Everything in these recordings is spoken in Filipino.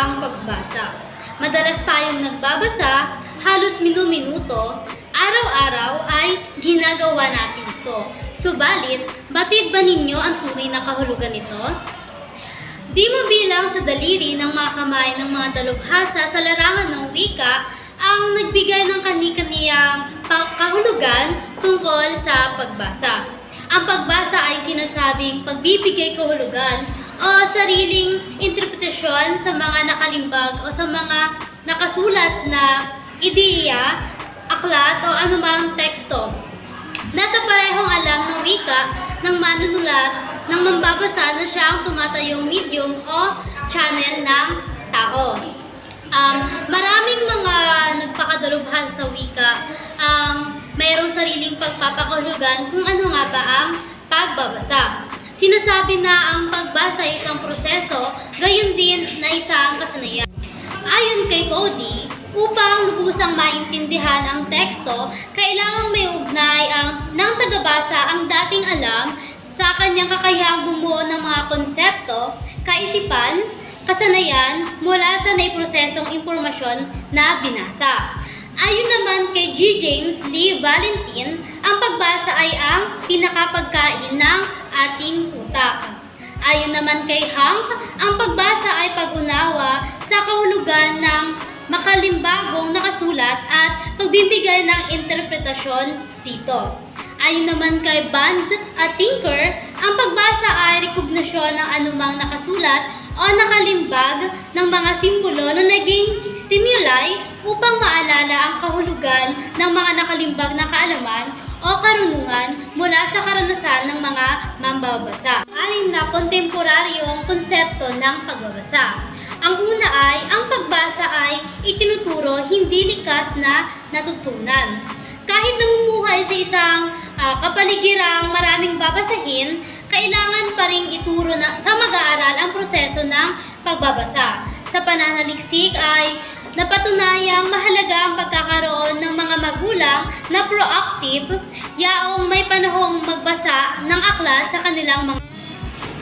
ang pagbasa. Madalas tayong nagbabasa, halos minu-minuto, araw-araw ay ginagawa natin ito. Subalit, batid ba ninyo ang tunay na kahulugan nito? Di mo bilang sa daliri ng mga kamay ng mga dalubhasa sa larangan ng wika ang nagbigay ng kani-kaniyang kahulugan tungkol sa pagbasa. Ang pagbasa ay sinasabing pagbibigay kahulugan o sariling interpretasyon sa mga nakalimbag o sa mga nakasulat na ideya, aklat o anumang teksto. Nasa parehong alam ng wika ng manunulat ng mambabasa na siya ang tumatayong medium o channel ng tao. Um, maraming mga nagpakadalubhasa sa wika ang mayroong sariling pagpapakahulugan kung ano nga ba ang pagbabasa. Sinasabi na ang pagbasa ay isang proseso, gayon din na isang kasanayan. Ayon kay Cody, upang lubusang maintindihan ang teksto, kailangang may ugnay ang ng tagabasa ang dating alam sa kanyang kakayahang bumuo ng mga konsepto, kaisipan, kasanayan mula sa naiprosesong impormasyon na binasa. Ayon naman kay G. James Lee Valentin, ang pagbasa ay ang pinakapagkain ng ating utak. Ayon naman kay Hank, ang pagbasa ay pag-unawa sa kahulugan ng makalimbagong nakasulat at pagbibigay ng interpretasyon dito. Ayon naman kay Band at Tinker, ang pagbasa ay rekognasyon ng anumang nakasulat o nakalimbag ng mga simbolo na naging stimuli upang maalala ang kahulugan ng mga nakalimbag na kaalaman o karunungan mula sa karanasan ng mga mambabasa. Alin na kontemporaryong konsepto ng pagbabasa. Ang una ay, ang pagbasa ay itinuturo hindi likas na natutunan. Kahit namumuhay sa isang ah, kapaligirang maraming babasahin, kailangan pa rin ituro na, sa mag-aaral ang proseso ng pagbabasa. Sa pananaliksik ay napatunayang mahalaga ang pagkakaroon ng mga magulang na proactive, yaong may panahong magbasa ng aklat sa kanilang mga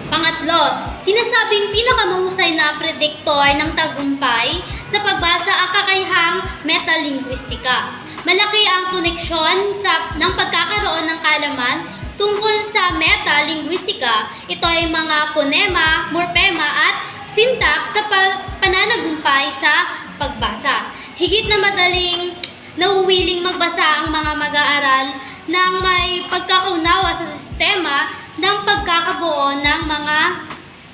Pangatlo, sinasabing pinakamahusay na prediktor ng tagumpay sa pagbasa ang kakayahang metalinguistika. Malaki ang koneksyon sa, ng pagkakaroon ng kaalaman tungkol sa metalinguistika. Ito ay mga ponema, morpema at syntax sa pa- pananagumpay sa pagbasa. Higit na madaling nauwiling magbasa ang mga mag-aaral ng may pagkakaunawa sa sistema ng pagkakabuo ng mga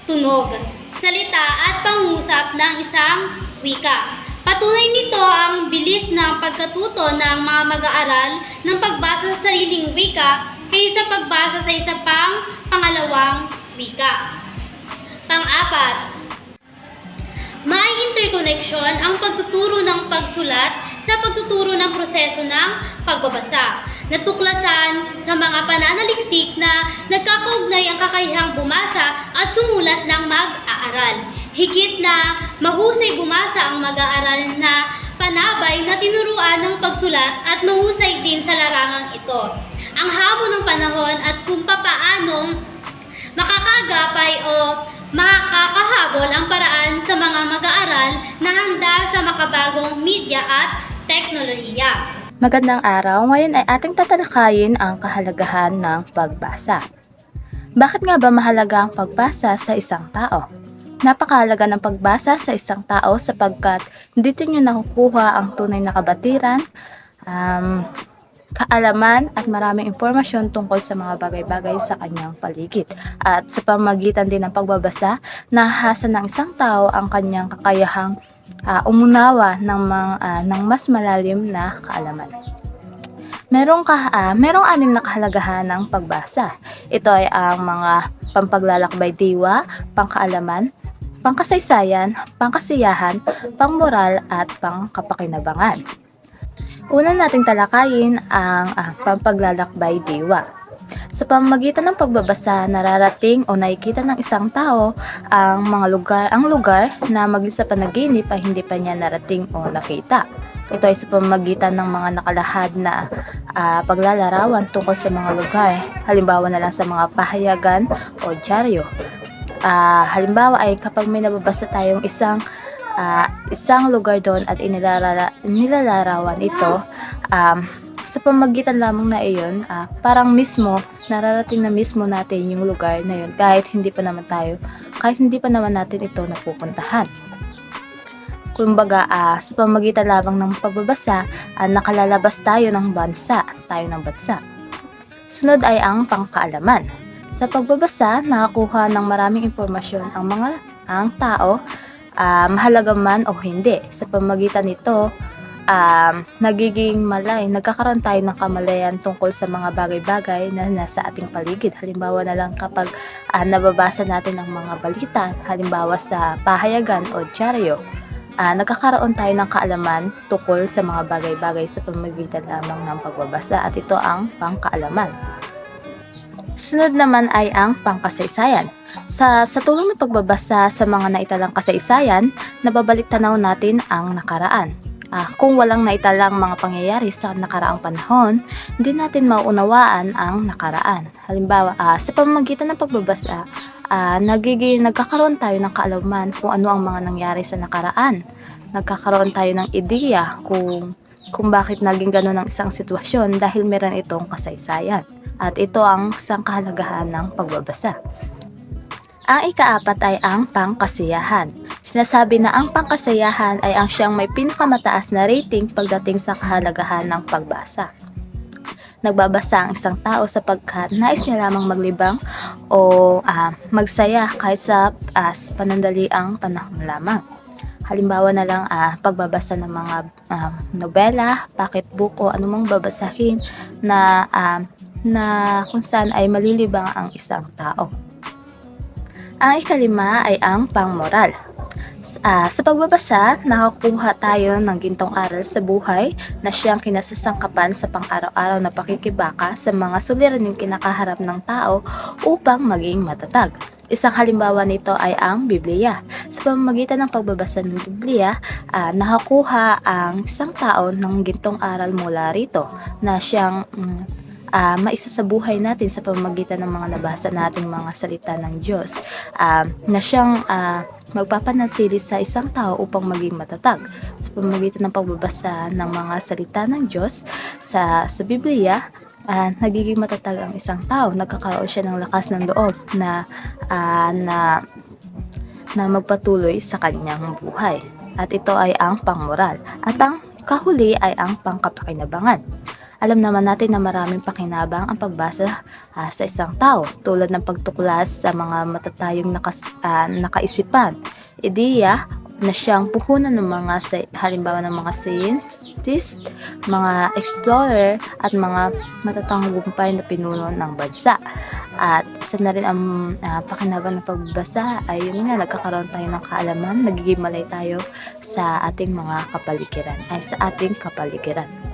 tunog, salita at pangusap ng isang wika. Patunay nito ang bilis ng pagkatuto ng mga mag-aaral ng pagbasa sa sariling wika kaysa pagbasa sa isa pang pangalawang wika. Pang-apat, interconnection ang pagtuturo ng pagsulat sa pagtuturo ng proseso ng pagbabasa. Natuklasan sa mga pananaliksik na nagkakaugnay ang kakayahang bumasa at sumulat ng mag-aaral. Higit na mahusay bumasa ang mag-aaral na panabay na tinuruan ng pagsulat at mahusay din sa larangang ito. Ang hamon ng panahon at kung papaanong makakagapay o makakahabol ang mag-aaral na handa sa makabagong media at teknolohiya. Magandang araw, ngayon ay ating tatalakayin ang kahalagahan ng pagbasa. Bakit nga ba mahalaga ang pagbasa sa isang tao? Napakahalaga ng pagbasa sa isang tao sapagkat dito niya nakukuha ang tunay na kabatiran, um, kaalaman at maraming impormasyon tungkol sa mga bagay-bagay sa kanyang paligid. At sa pamagitan din ng pagbabasa, nahasa ng isang tao ang kanyang kakayahang ah, umunawa ng, mga, ah, ng mas malalim na kaalaman. Merong, ka, ah, merong anim na kahalagahan ng pagbasa. Ito ay ang mga pampaglalakbay diwa, pangkaalaman, pangkasaysayan, pangkasiyahan, pangmoral at pangkapakinabangan. Una nating talakayin ang ah, pampaglalakbay diwa. Sa pamamagitan ng pagbabasa, nararating o nakikita ng isang tao ang mga lugar, ang lugar na maging sa panaginip ay hindi pa niya narating o nakita. Ito ay sa pamamagitan ng mga nakalahad na ah, paglalarawan tungkol sa mga lugar. Halimbawa na lang sa mga pahayagan o dyaryo. Ah, halimbawa ay kapag may nababasa tayong isang ah, isang lugar doon at inilalala, nilalarawan ito um, sa pamagitan lamang na iyon, ah, parang mismo, nararating na mismo natin yung lugar na yun kahit hindi pa naman tayo, kahit hindi pa naman natin ito napupuntahan. Kumbaga, ah, sa pamagitan lamang ng pagbabasa, ah, nakalalabas tayo ng bansa, tayo ng bansa. Sunod ay ang pangkaalaman. Sa pagbabasa, nakakuha ng maraming impormasyon ang mga ang tao, ah, mahalaga man o hindi. Sa pamagitan nito, um, nagiging malay, nagkakaroon tayo ng kamalayan tungkol sa mga bagay-bagay na nasa ating paligid. Halimbawa na lang kapag ah, nababasa natin ang mga balita, halimbawa sa pahayagan o dyaryo, ah, nagkakaroon tayo ng kaalaman tungkol sa mga bagay-bagay sa pamagitan lamang ng pagbabasa at ito ang pangkaalaman. Sunod naman ay ang pangkasaysayan. Sa, sa tulong ng pagbabasa sa mga naitalang kasaysayan, nababalik tanaw natin ang nakaraan. Ah, kung walang naitalang mga pangyayari sa nakaraang panahon, hindi natin mauunawaan ang nakaraan. Halimbawa, ah, sa pamamagitan ng pagbabasa, ah, nagiging, nagkakaroon tayo ng kaalaman kung ano ang mga nangyari sa nakaraan. Nagkakaroon tayo ng ideya kung kung bakit naging ganun ang isang sitwasyon dahil meron itong kasaysayan. At ito ang isang kahalagahan ng pagbabasa. Ang ikaapat ay ang pangkasiyahan. Sinasabi na ang pangkasiyahan ay ang siyang may pinakamataas na rating pagdating sa kahalagahan ng pagbasa. Nagbabasa ang isang tao sapagkat nais niya lamang maglibang o ah, magsaya kahit sa ah, panandaliang panahon lamang. Halimbawa na lang ah, pagbabasa ng mga ah, nobela, pocketbook o anumang babasahin na ah, na kung saan ay malilibang ang isang tao. Ang ikalima ay ang pangmoral. Ah, sa pagbabasa, nakakuha tayo ng gintong aral sa buhay na siyang kinasasangkapan sa pang-araw-araw na pakikibaka sa mga suliraning kinakaharap ng tao upang maging matatag. Isang halimbawa nito ay ang Biblia. Sa pamamagitan ng pagbabasa ng Biblia, ah, nakakuha ang isang tao ng gintong aral mula rito na siyang mm, ah, maisa sa buhay natin sa pamamagitan ng mga nabasa nating mga salita ng Diyos. Ah, na siyang ah, magpapanatili sa isang tao upang maging matatag. Sa pamamagitan ng pagbabasa ng mga salita ng Diyos sa sa Biblia ah, nagiging matatag ang isang tao. Nagkakaroon siya ng lakas ng loob na ah, na na magpatuloy sa kanyang buhay. At ito ay ang pangmoral. At ang kahuli ay ang pangkapakinabangan alam naman natin na maraming pakinabang ang pagbasa ah, sa isang tao tulad ng pagtuklas sa mga matatayong nakas, ah, nakaisipan, ideya na siyang puhunan ng mga halimbawa ng mga scientist, mga explorer at mga matatanggumpay na pinuno ng bansa. At isa na rin ang ah, pakinabang ng pagbasa ay yun nga nagkakaroon tayo ng kaalaman, nagiging malay tayo sa ating mga kapaligiran, ay sa ating kapaligiran.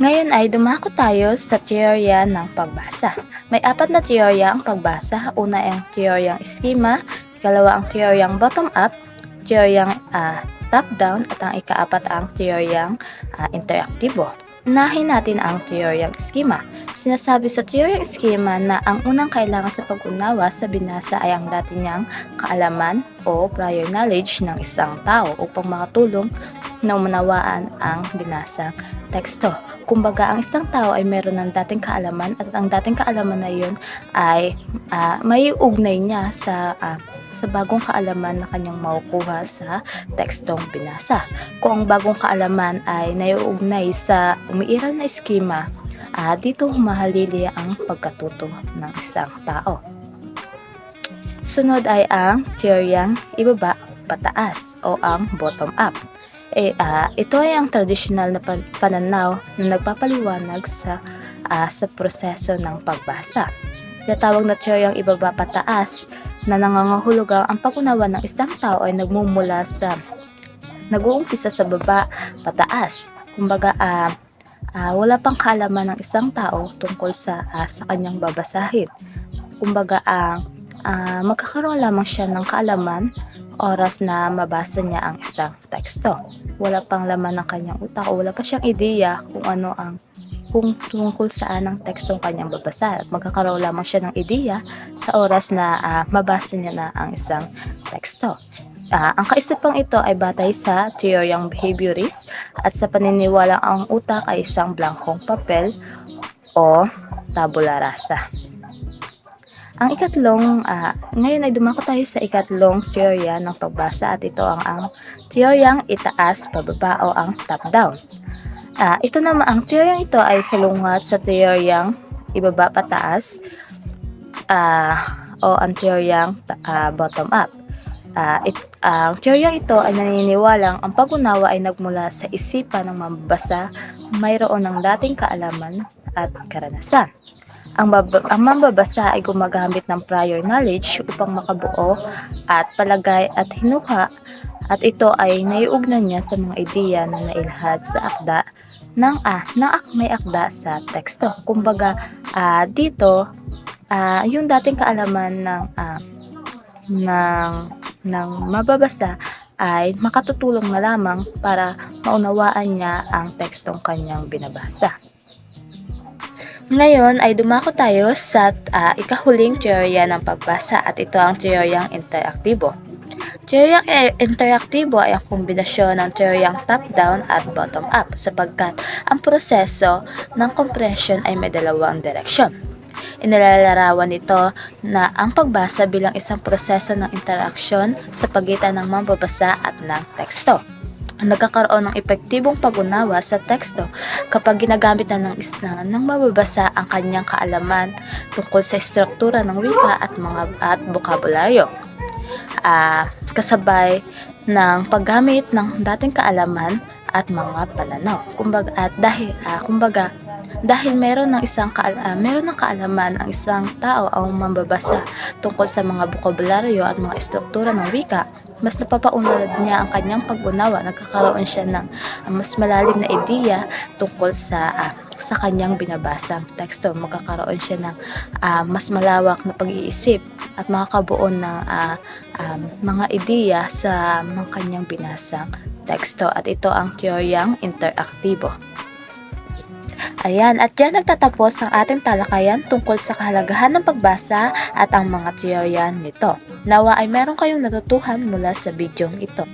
Ngayon ay dumako tayo sa teorya ng pagbasa. May apat na teorya ang pagbasa. Una ang teoryang schema, ikalawa ang teoryang bottom-up, teoryang ah, top-down, at ang ikaapat ang teoryang ah, interaktibo. Unahin natin ang teoryang schema. Sinasabi sa teoryang schema na ang unang kailangan sa pag-unawa sa binasa ay ang dati niyang kaalaman o prior knowledge ng isang tao upang makatulong na umunawaan ang binasang teksto. Kumbaga, ang isang tao ay meron ng dating kaalaman at ang dating kaalaman na yun ay ah, may ugnay niya sa ah, sa bagong kaalaman na kanyang makukuha sa tekstong binasa. Kung ang bagong kaalaman ay naiugnay sa umiiral na eskema, ah, dito humahalili ang pagkatuto ng isang tao. Sunod ay ang teoryang ibaba pataas o ang bottom up. Eh, ah, ito ay ang tradisyonal na pan- pananaw na nagpapaliwanag sa ah, sa proseso ng pagbasa. Tinatawag na teoryang ibaba pataas na nangangahulugang ang pag-unawa ng isang tao ay nagmumula sa nag-uumpisa sa baba pataas. Kumbaga, ah, ah, wala pang kaalaman ng isang tao tungkol sa ah, sa kanyang babasahin. Kumbaga, ah, ah, magkakaroon lamang siya ng kaalaman oras na mabasa niya ang isang teksto. Wala pang laman ng kanyang utak o wala pa siyang ideya kung ano ang kung tungkol saan ang tekstong kanyang babasa. At magkakaroon lamang siya ng ideya sa oras na ah, mabasa niya na ang isang teksto. Ah, ang kaisipang ito ay batay sa teoryang behaviorist at sa paniniwalang ang utak ay isang blankong papel o tabula rasa. Ang ikatlong, ah, ngayon ay dumako tayo sa ikatlong teorya ng pagbasa at ito ang, ang teoryang itaas, pababa o ang top-down. Ah, ito naman, ang teoryang ito ay salungat sa teoryang ibaba pataas ah, o ang teoryang ah, bottom-up. Ah, it, ang teoryang ito ay naniniwalang ang pag-unawa ay nagmula sa isipan ng mambabasa mayroon ng dating kaalaman at karanasan. Ang, bab- ang mambabasa ay gumagamit ng prior knowledge upang makabuo at palagay at hinuha at ito ay naiugnan niya sa mga ideya na nailhad sa akda ng ah, ng ak may akda sa teksto. Kumbaga, ah, dito ah, yung dating kaalaman ng ah, ng ng mababasa ay makatutulong na lamang para maunawaan niya ang tekstong kanyang binabasa. Ngayon ay dumako tayo sa ah, ikahuling teorya ng pagbasa at ito ang teoryang interaktibo. Teoryang eh, interaktibo ay ang kombinasyon ng teoryang top-down at bottom-up sapagkat ang proseso ng compression ay may dalawang direksyon. Inilalarawan nito na ang pagbasa bilang isang proseso ng interaksyon sa pagitan ng mambabasa at ng teksto. Ang nagkakaroon ng epektibong pag-unawa sa teksto kapag ginagamit na ng isna ng mababasa ang kanyang kaalaman tungkol sa struktura ng wika at mga at bokabularyo. Ah, kasabay ng paggamit ng dating kaalaman at mga pananaw. Kumbaga at dahil ah, kumbaga dahil meron ng isang kaal- ah, meron ng kaalaman ang isang tao o mambabasa tungkol sa mga bokabularyo at mga struktura ng wika, mas napapaunlad niya ang kanyang pag-unawa, nagkakaroon siya ng ah, mas malalim na ideya tungkol sa ah, sa kanyang binabasang teksto. Magkakaroon siya ng ah, mas malawak na pag-iisip at makakabuo ng ah, um, mga ideya sa mga kanyang binasang teksto at ito ang teoryang interaktibo. Ayan, at dyan nagtatapos ang ating talakayan tungkol sa kahalagahan ng pagbasa at ang mga teorya nito. Nawa ay meron kayong natutuhan mula sa bidyong ito.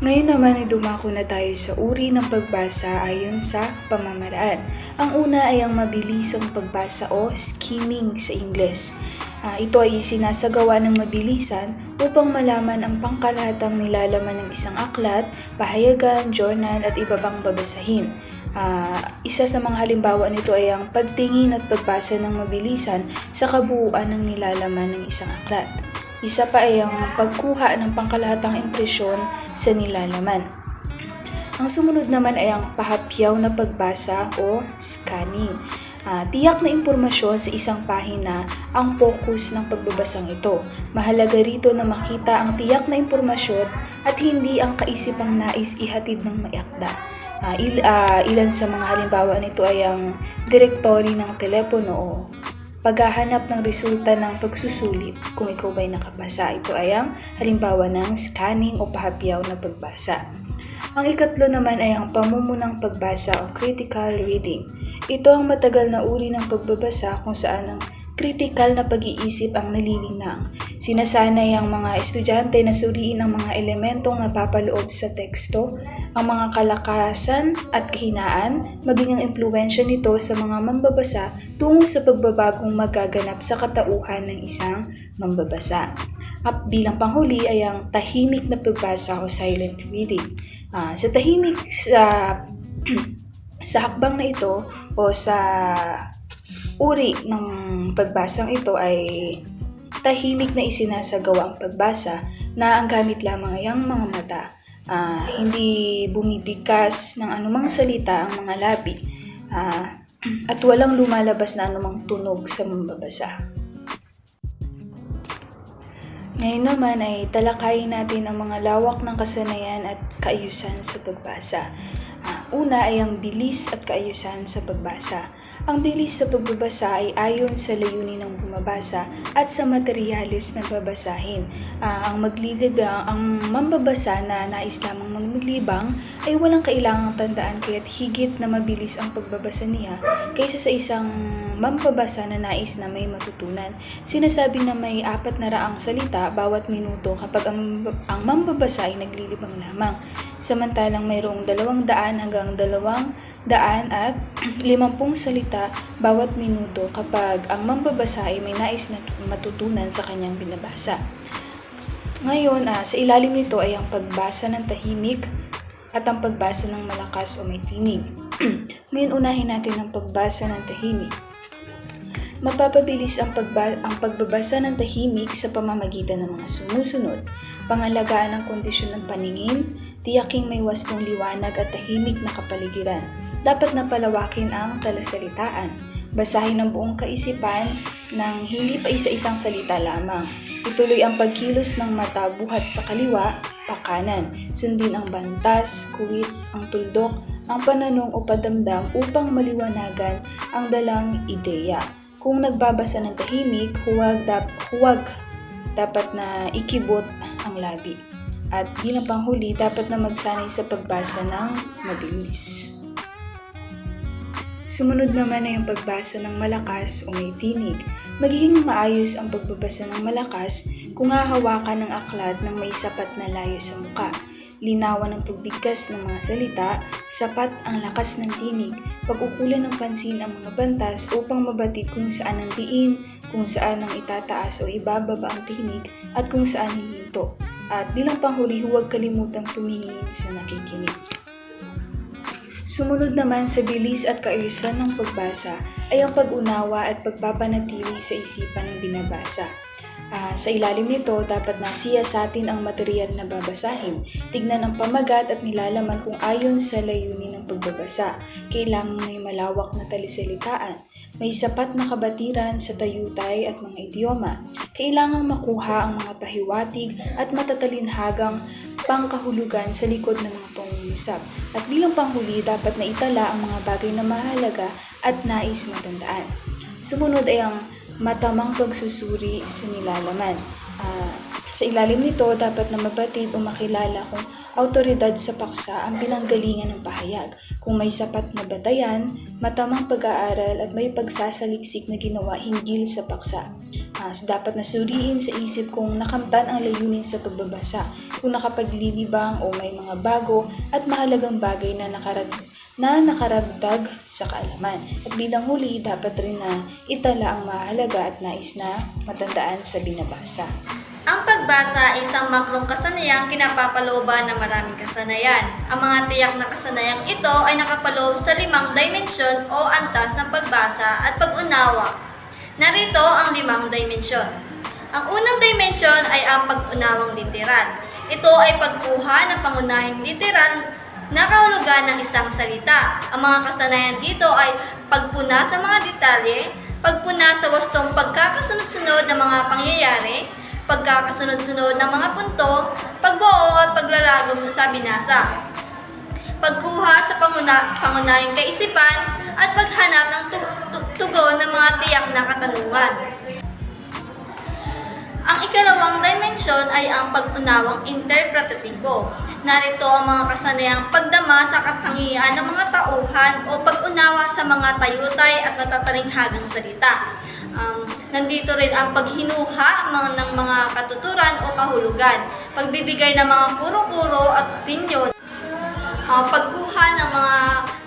Ngayon naman ay dumako na tayo sa uri ng pagbasa ayon sa pamamaraan. Ang una ay ang mabilisang pagbasa o skimming sa Ingles. Ah, ito ay sinasagawa ng mabilisan upang malaman ang pangkalahatang nilalaman ng isang aklat, pahayagan, journal at iba pang babasahin. Ah, isa sa mga halimbawa nito ay ang pagtingin at pagbasa ng mabilisan sa kabuuan ng nilalaman ng isang aklat. Isa pa ay ang pagkuha ng pangkalahatang impresyon sa nilalaman. Ang sumunod naman ay ang pahapyaw na pagbasa o scanning. Ah, tiyak na impormasyon sa isang pahina ang focus ng pagbabasang ito. Mahalaga rito na makita ang tiyak na impormasyon at hindi ang kaisipang nais ihatid ng maiakda. Ah, il- ah, ilan sa mga halimbawa nito ay ang direktory ng telepono o paghahanap ng resulta ng pagsusulit kung ikaw ba'y nakabasa. Ito ay ang halimbawa ng scanning o pahapyaw na pagbasa. Ang ikatlo naman ay ang pamumunang pagbasa o critical reading. Ito ang matagal na uri ng pagbabasa kung saan ang critical na pag-iisip ang nalilinang. Sinasanay ang mga estudyante na suriin ang mga elementong napapaloob sa teksto, ang mga kalakasan at kahinaan, maging ang impluensya nito sa mga mambabasa tungo sa pagbabagong magaganap sa katauhan ng isang mambabasa. At bilang panghuli ay ang tahimik na pagbasa o silent reading. Ah, sa tahimik sa sa hakbang na ito o sa uri ng pagbasang ito ay tahimik na isinasagawa ang pagbasa na ang gamit lamang ay ang mga mata. Ah, hindi bumibigkas ng anumang salita ang mga labi Ah, at walang lumalabas na anumang tunog sa mambabasa. Ngayon naman ay talakayin natin ang mga lawak ng kasanayan at kaayusan sa pagbasa. Ah, una ay ang bilis at kaayusan sa pagbasa. Ang bilis sa pagbabasa ay ayon sa layunin ng bumabasa at sa materyales na babasahin. Ah, ang maglilibang, ang mambabasa na nais lamang maglibang ay walang kailangang tandaan kaya't higit na mabilis ang pagbabasa niya kaysa sa isang mambabasa na nais na may matutunan. Sinasabi na may apat na raang salita bawat minuto kapag ang, ang mambabasa ay naglilibang lamang. Samantalang mayroong dalawang daan hanggang dalawang daan at limampung salita bawat minuto kapag ang mambabasa ay may nais na matutunan sa kanyang binabasa. Ngayon, ah, sa ilalim nito ay ang pagbasa ng tahimik at ang pagbasa ng malakas o may tinig. Ngayon, unahin natin ang pagbasa ng tahimik. Mapapabilis ang, pagba- ang pagbabasa ng tahimik sa pamamagitan ng mga sumusunod. Pangalagaan ang kondisyon ng paningin, tiyaking may wastong liwanag at tahimik na kapaligiran. Dapat na palawakin ang talasalitaan. Basahin ang buong kaisipan ng hindi pa isa-isang salita lamang. Ituloy ang pagkilos ng mata buhat sa kaliwa, pakanan. Sundin ang bantas, kuwit, ang tuldok, ang pananong o padamdam upang maliwanagan ang dalang ideya. Kung nagbabasa ng tahimik, huwag, dap, huwag dapat na ikibot ang labi. At bilang panghuli, dapat na magsanay sa pagbasa ng mabilis. Sumunod naman ay ang pagbasa ng malakas o may tinig. Magiging maayos ang pagbabasa ng malakas kung hahawakan ng aklat ng may sapat na layo sa muka. Linawan ang pagbigkas ng mga salita, sapat ang lakas ng tinig, pag-ukulan ng pansin ang mga bantas upang mabatid kung saan ang diin, kung saan ang itataas o ibababa ang tinig, at kung saan hihinto. At bilang panghuli, huwag kalimutang tumingin sa nakikinig. Sumunod naman sa bilis at kaayusan ng pagbasa ay ang pag-unawa at pagpapanatili sa isipan ng binabasa. Ah, sa ilalim nito, dapat na siyasatin ang material na babasahin. Tignan ang pamagat at nilalaman kung ayon sa layunin ng pagbabasa. Kailangang may malawak na talisalitaan. May sapat na kabatiran sa tayutay at mga idioma. Kailangang makuha ang mga pahiwatig at matatalinhagang pangkahulugan sa likod ng mga pangungusap. At bilang panghuli, dapat na itala ang mga bagay na mahalaga at nais matandaan. Sumunod ay ang matamang pagsusuri sa nilalaman. Ah, sa ilalim nito, dapat na mabatid o makilala kung autoridad sa paksa ang pinanggalingan ng pahayag. Kung may sapat na batayan, matamang pag-aaral at may pagsasaliksik na ginawa hinggil sa paksa. So dapat na suriin sa isip kung nakamtan ang layunin sa pagbabasa. kung nakapaglilibang o may mga bago at mahalagang bagay na nakarag na nakaragdag sa kaalaman. At bilang huli, dapat rin na itala ang mahalaga at nais na matandaan sa binabasa. Ay isang makrong kasanayang kinapapalooban ng maraming kasanayan. Ang mga tiyak na kasanayang ito ay nakapaloob sa limang dimensyon o antas ng pagbasa at pag-unawa. Narito ang limang dimensyon. Ang unang dimensyon ay ang pag-unawang literal. Ito ay pagkuha ng pangunahing literal na kahulugan ng isang salita. Ang mga kasanayan dito ay pagpuna sa mga detalye, pagpuna sa wastong pagkakasunod-sunod ng mga pangyayari, pagkakasunod-sunod ng mga punto, pagbuo at paglalagom sa binasa, pagkuha sa panguna, pangunahing kaisipan at paghanap ng tu- tu- tugon ng mga tiyak na katanungan. Ang ikalawang dimensyon ay ang pag-unawang interpretatibo. Narito ang mga kasanayang pagdama sa katangian ng mga tauhan o pag-unawa sa mga tayutay at natataringhagang salita. Um, nandito rin ang paghinuha ng mga katuturan o kahulugan, pagbibigay ng mga kuro-kuro at opinyon, uh, pagkuha ng mga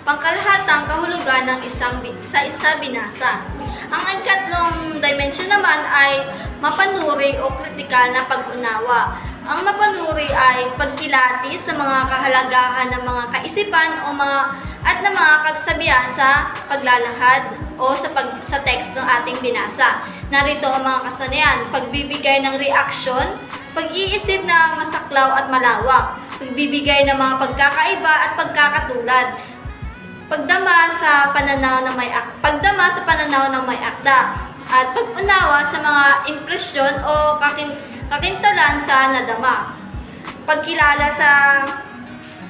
pangkalahatang kahulugan ng isang sa isa binasa. Ang ikatlong dimension naman ay mapanuri o kritikal na pag-unawa. Ang mapanuri ay pagkilati sa mga kahalagahan ng mga kaisipan o mga at ng mga kasabihan sa paglalahad o sa pag, sa text ng ating binasa. Narito ang mga kasanayan, pagbibigay ng reaksyon, pag-iisip na masaklaw at malawak, pagbibigay ng mga pagkakaiba at pagkakatulad, pagdama sa pananaw ng may ak- pagdama sa pananaw ng may akda at pag-unawa sa mga impresyon o kakin kakintalan sa nadama. Pagkilala sa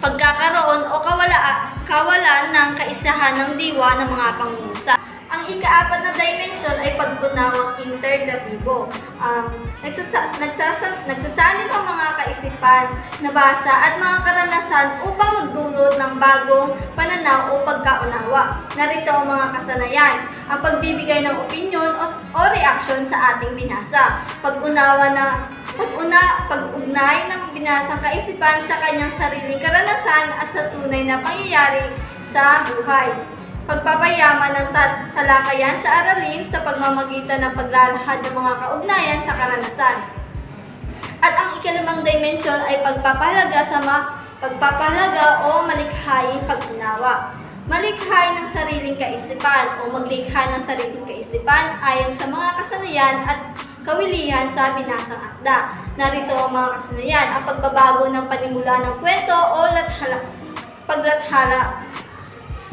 pagkakaroon o kawala kawalan ng kaisahan ng diwa ng mga pangusa. Ang ikaapat na dimension ay paggunawang intergatibo. Um, nagsasa, nagsasa, nagsasalip ang mga kaisipan, nabasa at mga karanasan upang magdulot ng bagong pananaw o pagkaunawa. Narito ang mga kasanayan, ang pagbibigay ng opinyon o, o reaksyon sa ating binasa. Pag-unawa na pag-una, pag-ugnay ng binasang kaisipan sa kanyang sariling karanasan at sa tunay na pangyayari sa buhay pagpapayaman ng ta- talakayan sa aralin sa pagmamagitan ng paglalahad ng mga kaugnayan sa karanasan. At ang ikalimang dimensyon ay pagpapahalaga sa ma- pagpapahalaga o malikhaing pag-unawa. Ng sariling kaisipan o maglikha ng sariling kaisipan ayon sa mga kasanayan at kawilihan sa binasang akda. Narito ang mga kasanayan, ang pagbabago ng panimula ng kwento o lathala, paglathala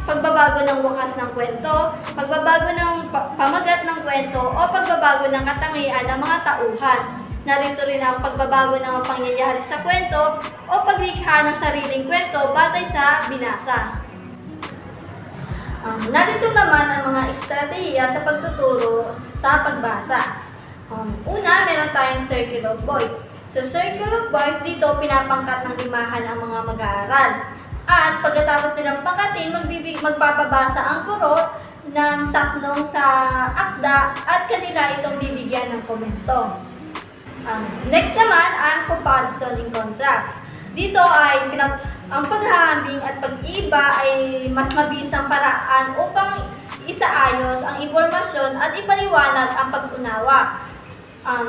pagbabago ng wakas ng kwento, pagbabago ng pa- pamagat ng kwento, o pagbabago ng katangian ng mga tauhan. Narito rin ang pagbabago ng pangyayari sa kwento o paglikha ng sariling kwento batay sa binasa. Um, narito naman ang mga estratehiya sa pagtuturo sa pagbasa. Um, una, meron tayong Circle of Voice. Sa Circle of Voice, dito pinapangkat ng limahan ang mga mag-aaral. At pagkatapos nilang pangkatin, magbibig, magpapabasa ang kuro ng saknong sa akda at kanila itong bibigyan ng komento. Um, next naman, ang comparison in contrast. Dito ay pinag ang paghahambing at pag-iba ay mas mabisang paraan upang isaayos ang impormasyon at ipaliwanag ang pag-unawa. Um,